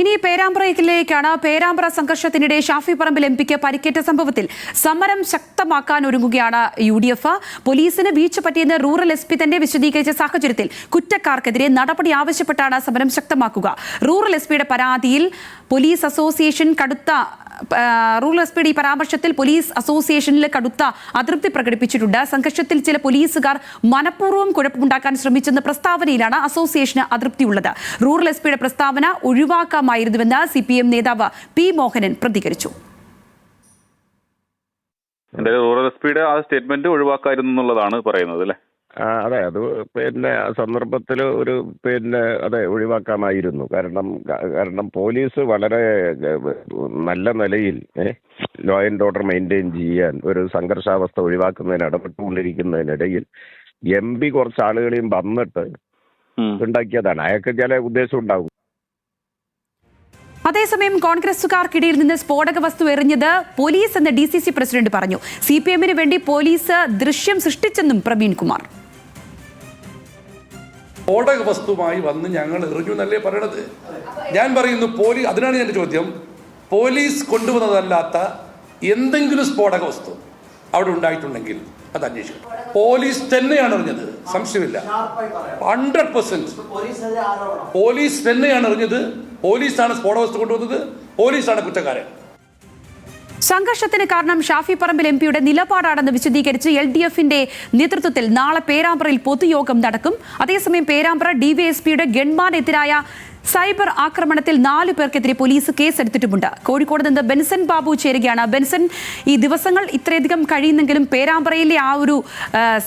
ഇനി പേരാമ്പ്രയിലേക്കാണ് പേരാമ്പ്ര സംഘർഷത്തിനിടെ ഷാഫി പറമ്പിൽ എം പിക്ക് പരിക്കേറ്റ സംഭവത്തിൽ സമരം ശക്തമാക്കാൻ ഒരുങ്ങുകയാണ് യു ഡി എഫ്. പോലീസിന് വീഴ്ച പറ്റിയെന്ന് റൂറൽ എസ് പി തന്നെ വിശദീകരിച്ച സാഹചര്യത്തിൽ കുറ്റക്കാർക്കെതിരെ നടപടി ആവശ്യപ്പെട്ടാണ് സമരം ശക്തമാക്കുക. റൂറൽ എസ് പിയുടെ പരാതിയിൽ പോലീസ് അസോസിയേഷൻ കടുത്ത റൂറൽ എസ് പിയുടെ ഈ പരാമർശത്തിൽ പോലീസ് അസോസിയേഷനിൽ കടുത്ത അതൃപ്തി പ്രകടിപ്പിച്ചിട്ടുണ്ട്. സംഘർഷത്തിൽ ചില പോലീസുകാർ മനഃപൂർവം കുഴപ്പമുണ്ടാക്കാൻ ശ്രമിച്ചെന്ന പ്രസ്താവനയിലാണ് അസോസിയേഷന് അതൃപ്തിയുള്ളത്. റൂറൽ എസ് പിയുടെ പ്രസ്താവന ഒഴിവാക്കാമായിരുന്നുവെന്ന് സി പി എം നേതാവ് പി മോഹനൻ പ്രതികരിച്ചു. എന്തായാലും റൂറൽ എസ് പിയുടെ ആ സ്റ്റേറ്റ്മെന്റ് ഒഴിവാക്കായിരുന്നു എന്നുള്ളതാണ് പറയുന്നത് അല്ലേ? ആ, അതെ അത് പിന്നെ ആ സന്ദർഭത്തിൽ ഒരു പിന്നെ അതെ ഒഴിവാക്കാമായിരുന്നു. കാരണം കാരണം പോലീസ് വളരെ നല്ല നിലയിൽ ലോ ആൻഡ് ഓർഡർ മെയിന്റെയിൻ ചെയ്യാൻ ഒരു സംഘർഷാവസ്ഥ ഒഴിവാക്കുന്നതിന് ഇടപെട്ടുകൊണ്ടിരിക്കുന്നതിനിടയിൽ എം പി കുറച്ച് ആളുകളെയും വന്നിട്ട്. ഉണ്ടാക്കിയതാണ്. അയാൾക്ക് ചില ഉദ്ദേശം ഉണ്ടാവും. അതേസമയം കോൺഗ്രസുകാർക്കിടയിൽ നിന്ന് സ്ഫോടക വസ്തു എറിഞ്ഞത് പോലീസ് എന്ന് ഡി സി സി പ്രസിഡന്റ് പറഞ്ഞു. സി പി എമ്മിന് വേണ്ടി പോലീസ് ദൃശ്യം സൃഷ്ടിച്ചെന്നും പ്രവീൺ കുമാർ സ്ഫോടക വസ്തുമായി വന്ന് ഞങ്ങൾ എറിഞ്ഞു എന്നല്ലേ പറയണത്? ഞാൻ പറയുന്നു പോലീസ് അതിനാണ് എന്റെ ചോദ്യം. പോലീസ് കൊണ്ടുവന്നതല്ലാത്ത എന്തെങ്കിലും സ്ഫോടക വസ്തു അവിടെ ഉണ്ടായിട്ടുണ്ടെങ്കിൽ അത് അന്വേഷിക്കും പോലീസ് തന്നെയാണ് എറിഞ്ഞത്. സംശയമില്ല. ഹൺഡ്രഡ് പെർസെന്റ് പോലീസ് തന്നെയാണ് എറിഞ്ഞത്. പോലീസാണ് സ്ഫോടക വസ്തു കൊണ്ടുവന്നത്. പോലീസാണ് കുറ്റക്കാരൻ. സംഘർഷത്തിന് കാരണം ഷാഫി പറമ്പിൽ എം പിയുടെ നിലപാടാണെന്ന് വിശദീകരിച്ച് എൽ ഡി എഫിന്റെ നേതൃത്വത്തിൽ നാളെ പേരാമ്പ്രയിൽ പൊതുയോഗം നടക്കും. അതേസമയം പേരാമ്പ്ര ഡിവൈഎസ്പിയുടെ ഗൺമാനെതിരായ സൈബർ ആക്രമണത്തിൽ നാലു പേർക്കെതിരെ പോലീസ് കേസെടുത്തിട്ടുമുണ്ട്. കോഴിക്കോട് നിന്ന് ബെൻസൻ ബാബു ചേരുകയാണ്. ബെൻസൻ ഈ ദിവസങ്ങൾ ഇത്രയധികം കഴിയുന്നെങ്കിലും പേരാമ്പ്രയിലെ ആ ഒരു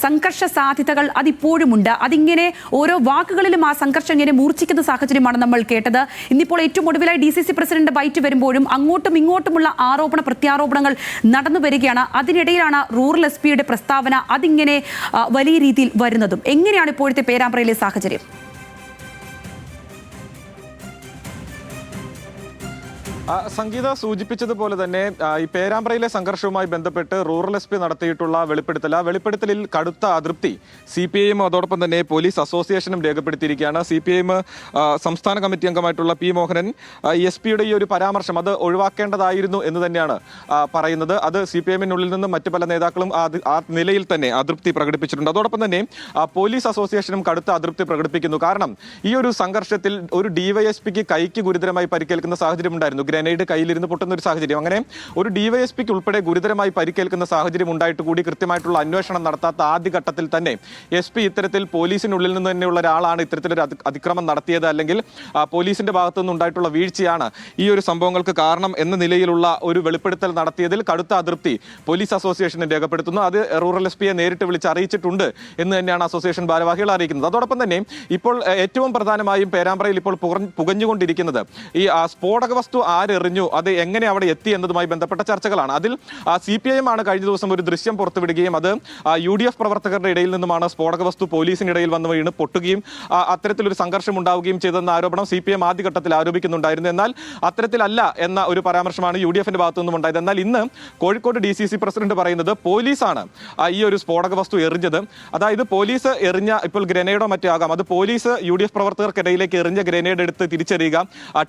സംഘർഷ സാധ്യതകൾ അതിപ്പോഴുമുണ്ട്. അതിങ്ങനെ ഓരോ വാക്കുകളിലും ആ സംഘർഷം ഇങ്ങനെ മൂർച്ഛിക്കുന്ന സാഹചര്യമാണ് നമ്മൾ കേട്ടത്. ഇന്നിപ്പോൾ ഏറ്റവും ഒടുവിലായി D C C president byte വരുമ്പോഴും അങ്ങോട്ടും ഇങ്ങോട്ടുമുള്ള ആരോപണ പ്രത്യാരോപണങ്ങൾ നടന്നു വരികയാണ്. അതിനിടയിലാണ് റൂറൽ എസ് പിയുടെ പ്രസ്താവന അതിങ്ങനെ വലിയ രീതിയിൽ വരുന്നതും. എങ്ങനെയാണ് ഇപ്പോഴത്തെ പേരാമ്പ്രയിലെ സാഹചര്യം? സംഗീത സൂചിപ്പിച്ചതുപോലെ തന്നെ ഈ പേരാമ്പ്രയിലെ സംഘർഷവുമായി ബന്ധപ്പെട്ട് റൂറൽ എസ് പി നടത്തിയിട്ടുള്ള വെളിപ്പെടുത്തൽ. ആ വെളിപ്പെടുത്തലിൽ കടുത്ത അതൃപ്തി സി പി ഐയും അതോടൊപ്പം തന്നെ പോലീസ് അസോസിയേഷനും രേഖപ്പെടുത്തിയിരിക്കുകയാണ്. സി പി ഐ എം സംസ്ഥാന കമ്മിറ്റി അംഗമായിട്ടുള്ള പി മോഹനൻ എസ് പിയുടെ ഈ ഒരു പരാമർശം അത് ഒഴിവാക്കേണ്ടതായിരുന്നു എന്ന് തന്നെയാണ് പറയുന്നത്. അത് സി പി എമ്മിനുള്ളിൽ നിന്നും മറ്റു പല നേതാക്കളും ആ നിലയിൽ തന്നെ അതൃപ്തി പ്രകടിപ്പിച്ചിട്ടുണ്ട്. അതോടൊപ്പം തന്നെ പോലീസ് അസോസിയേഷനും കടുത്ത അതൃപ്തി പ്രകടിപ്പിക്കുന്നു. കാരണം ഈ ഒരു സംഘർഷത്തിൽ ഒരു ഡിവൈഎസ്പിക്ക് കൈക്ക് ഗുരുതരമായി പരിക്കേൽക്കുന്ന സാഹചര്യം ഉണ്ടായിരുന്നു. ഗ്രനേഡ് കയ്യിലിരുന്ന് പൊട്ടുന്ന ഒരു സാഹചര്യം. അങ്ങനെ ഒരു ഡിവൈഎസ്പിക്ക് ഉൾപ്പെടെ ഗുരുതരമായി പരിക്കേൽക്കുന്ന സാഹചര്യം ഉണ്ടായിട്ട് കൂടി കൃത്യമായിട്ടുള്ള അന്വേഷണം നടത്താത്ത ആദ്യഘട്ടത്തിൽ തന്നെ എസ് പി ഇത്തരത്തിൽ പോലീസിനുള്ളിൽ നിന്ന് തന്നെയുള്ള ഒരാളാണ് ഇത്തരത്തിലൊരു അതി- അതിക്രമം നടത്തിയത് അല്ലെങ്കിൽ പോലീസിന്റെ ഭാഗത്തു നിന്നുണ്ടായിട്ടുള്ള വീഴ്ചയാണ് ഈ ഒരു സംഭവങ്ങൾക്ക് കാരണം എന്ന നിലയിലുള്ള ഒരു വെളിപ്പെടുത്തൽ നടത്തിയതിൽ കടുത്ത അതൃപ്തി പോലീസ് അസോസിയേഷൻ രേഖപ്പെടുത്തുന്നു. അത് റൂറൽ എസ് പിയെ നേരിട്ട് വിളിച്ച് അറിയിച്ചിട്ടുണ്ട് എന്ന് തന്നെയാണ് അസോസിയേഷൻ ഭാരവാഹികൾ അറിയിക്കുന്നത്. അതോടൊപ്പം തന്നെ ഇപ്പോൾ ഏറ്റവും പ്രധാനമായും പേരാമ്പ്രയിൽ ഇപ്പോൾ പുകഞ്ഞ് പുകഞ്ഞുകൊണ്ടിരിക്കുന്നത് ഈ സ്ഫോടക വസ്തു ആരെറിഞ്ഞു? അത് എങ്ങനെ അവിടെ എത്തി എന്നതുമായി ബന്ധപ്പെട്ട ചർച്ചകളാണ്. അതിൽ സി പി ഐ എം ആണ് കഴിഞ്ഞ ദിവസം ഒരു ദൃശ്യം പുറത്തുവിടുകയും അത് യു ഡി എഫ് പ്രവർത്തകരുടെ ഇടയിൽ നിന്നുമാണ് സ്ഫോടക വസ്തു പോലീസിനിടയിൽ വന്ന് വീണ് പൊട്ടുകയും അത്തരത്തിലൊരു സംഘർഷം ഉണ്ടാവുകയും ചെയ്തെന്ന ആരോപണം സി പി എം ആദ്യഘട്ടത്തിൽ ആരോപിക്കുന്നുണ്ടായിരുന്നു. എന്നാൽ അത്തരത്തിലല്ല എന്ന ഒരു പരാമർശമാണ് യു ഡി എഫിന്റെ ഭാഗത്തു നിന്നും ഉണ്ടായത്. എന്നാൽ ഇന്ന് Kozhikode D C C president പറയുന്നത് പോലീസാണ് ഈ ഒരു സ്ഫോടക വസ്തു എറിഞ്ഞത്. അതായത് പോലീസ് എറിഞ്ഞ ഇപ്പോൾ ഗ്രനേഡോ മറ്റോ ആകാം അത് പോലീസ് യു ഡി എഫ് പ്രവർത്തകർക്കിടയിലേക്ക് എറിഞ്ഞ ഗ്രനേഡ് എടുത്ത് തിരിച്ചറിയുക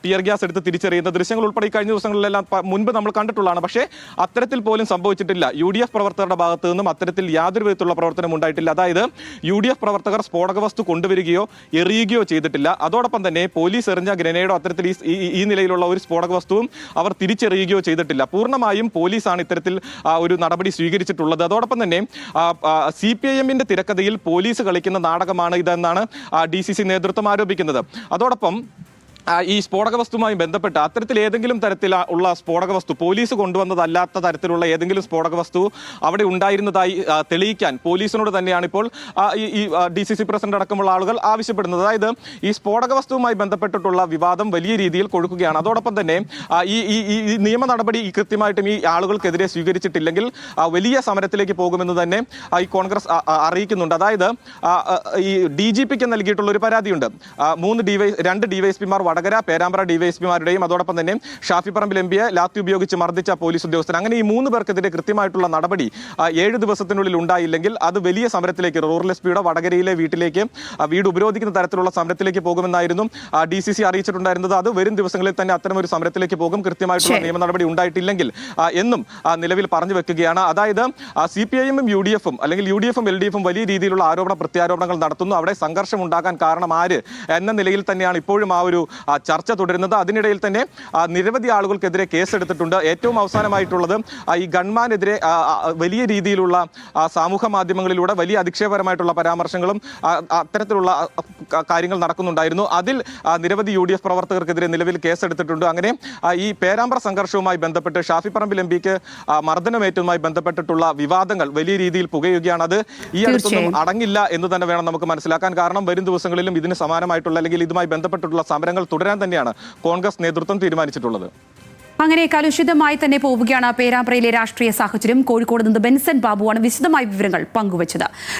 ടിയർ ഗ്യാസ് എടുത്ത് തിരിച്ചറിയുന്ന ദൃശ്യങ്ങൾ ഉൾപ്പെടെ ഈ കഴിഞ്ഞ ദിവസങ്ങളിലെല്ലാം മുൻപ് നമ്മൾ കണ്ടിട്ടുള്ളതാണ്. പക്ഷേ അത്തരത്തിൽ പോലും സംഭവിച്ചിട്ടില്ല. യു ഡി എഫ് പ്രവർത്തകരുടെ ഭാഗത്ത് നിന്നും അത്തരത്തിൽ യാതൊരു വിധത്തിലുള്ള പ്രവർത്തനം ഉണ്ടായിട്ടില്ല. അതായത് യു ഡി എഫ് പ്രവർത്തകർ സ്ഫോടക വസ്തു കൊണ്ടുവരികയോ എറിയുകയോ ചെയ്തിട്ടില്ല. അതോടൊപ്പം തന്നെ പോലീസ് എറിഞ്ഞ ഗ്രനേഡോ അത്തരത്തിൽ ഈ- നിലയിലുള്ള ഒരു സ്ഫോടക വസ്തുവും അവർ തിരിച്ചെറിയുകയോ ചെയ്തിട്ടില്ല. പൂർണമായും പോലീസാണ് ഇത്തരത്തിൽ ഒരു നടപടി സ്വീകരിച്ചിട്ടുള്ളത്. അതോടൊപ്പം തന്നെ സി പി ഐ എമ്മിന്റെ തിരക്കഥയിൽ പോലീസ് കളിക്കുന്ന നാടകമാണ് ഇതെന്നാണ് ഡി സി സി നേതൃത്വം ആരോപിക്കുന്നത്. അതോടൊപ്പം ഈ സ്ഫോടക വസ്തുവുമായി ബന്ധപ്പെട്ട് അത്തരത്തിൽ ഏതെങ്കിലും തരത്തിൽ ഉള്ള സ്ഫോടക വസ്തു പോലീസ് കൊണ്ടുവന്നതല്ലാത്ത തരത്തിലുള്ള ഏതെങ്കിലും സ്ഫോടക വസ്തു അവിടെ ഉണ്ടായിരുന്നതായി തെളിയിക്കാൻ പോലീസിനോട് തന്നെയാണ് ഇപ്പോൾ ഈ- ഡി സി സി പ്രസിഡന്റ് അടക്കമുള്ള ആളുകൾ ആവശ്യപ്പെടുന്നത്. അതായത് ഈ സ്ഫോടക വസ്തുവുമായി ബന്ധപ്പെട്ടിട്ടുള്ള വിവാദം വലിയ രീതിയിൽ കൊഴുക്കുകയാണ്. അതോടൊപ്പം തന്നെ ഈ ഈ- നിയമ നടപടി കൃത്യമായിട്ടും ഈ ആളുകൾക്കെതിരെ സ്വീകരിച്ചിട്ടില്ലെങ്കിൽ വലിയ സമരത്തിലേക്ക് പോകുമെന്ന് തന്നെ ഈ കോൺഗ്രസ് അറിയിക്കുന്നുണ്ട്. അതായത് ഈ ഡി ജി പിക്ക് നൽകിയിട്ടുള്ള ഒരു പരാതിയുണ്ട് മൂന്ന് ഡിവൈ രണ്ട് ഡിവൈഎസ്പിമാർ വടകര പേരാമ്പ്ര ഡിവൈഎസ്പിമാരുടെയും അതോടൊപ്പം തന്നെ ഷാഫി പറമ്പിൽ എം പിയെ ലാത്തി ഉപയോഗിച്ച് മർദ്ദിച്ച പോലീസ് ഉദ്യോഗസ്ഥൻ. അങ്ങനെ ഈ മൂന്ന് പേർക്കെതിരെ കൃത്യമായിട്ടുള്ള നടപടി ഏഴ് ദിവസത്തിനുള്ളിൽ ഉണ്ടായില്ലെങ്കിൽ അത് വലിയ സമരത്തിലേക്ക് റൂറൽ എസ് പിയുടെ വടകരയിലെ വീട്ടിലേക്ക് വീട് ഉപരോധിക്കുന്ന തരത്തിലുള്ള സമരത്തിലേക്ക് പോകുമെന്നായിരുന്നു ഡി സി സി അറിയിച്ചിട്ടുണ്ടായിരുന്നത്. അത് വരും ദിവസങ്ങളിൽ തന്നെ അത്തരമൊരു സമരത്തിലേക്ക് പോകും. കൃത്യമായിട്ടുള്ള. നിയമ നടപടി ഉണ്ടായിട്ടില്ലെങ്കിൽ എന്നും നിലവിൽ പറഞ്ഞു വെക്കുകയാണ്. അതായത് സി പി ഐ എമ്മും യു ഡി എഫും അല്ലെങ്കിൽ യു ഡി എഫും എൽ ഡി എഫും വലിയ രീതിയിലുള്ള ആരോപണ പ്രത്യാരോപണങ്ങൾ നടത്തുന്നു. അവിടെ സംഘർഷം ഉണ്ടാക്കാൻ കാരണം ആര് എന്ന നിലയിൽ തന്നെയാണ് ഇപ്പോഴും ആ ഒരു ചർച്ച തുടരുന്നത്. അതിനിടയിൽ തന്നെ നിരവധി ആളുകൾക്കെതിരെ കേസെടുത്തിട്ടുണ്ട്. ഏറ്റവും അവസാനമായിട്ടുള്ളത് ഈ ഗൺമാനെതിരെ വലിയ രീതിയിലുള്ള സാമൂഹ മാധ്യമങ്ങളിലൂടെ വലിയ അധിക്ഷേപകരമായിട്ടുള്ള പരാമർശങ്ങളും അത്തരത്തിലുള്ള കാര്യങ്ങൾ നടക്കുന്നുണ്ടായിരുന്നു. അതിൽ നിരവധി യു ഡി എഫ് പ്രവർത്തകർക്കെതിരെ നിലവിൽ കേസെടുത്തിട്ടുണ്ട്. അങ്ങനെ ഈ പേരാമ്പ്ര സംഘർഷവുമായി ബന്ധപ്പെട്ട് ഷാഫി പറമ്പിൽ എം പിക്ക് മർദ്ദനമേറ്റവുമായി ബന്ധപ്പെട്ടിട്ടുള്ള വിവാദങ്ങൾ വലിയ രീതിയിൽ പുകയുകയാണ്. അത് ഈ അടുത്തൊന്നും അടങ്ങില്ല എന്ന് തന്നെ വേണം നമുക്ക് മനസ്സിലാക്കാൻ. കാരണം വരും ദിവസങ്ങളിലും ഇതിന് സമാനമായിട്ടുള്ള അല്ലെങ്കിൽ ഇതുമായി ബന്ധപ്പെട്ടിട്ടുള്ള സമരങ്ങൾ തുടരാൻ തന്നെയാണ് കോൺഗ്രസ് നേതൃത്വം തീരുമാനിച്ചിട്ടുള്ളത്. അങ്ങനെ കലുഷിതമായി തന്നെ പോവുകയാണ് പേരാമ്പ്രയിലെ രാഷ്ട്രീയ സാഹചര്യം. കോഴിക്കോട് നിന്ന് ബെൻസൻ ബാബുവാണ് വിശദമായ വിവരങ്ങൾ പങ്കുവച്ചത്.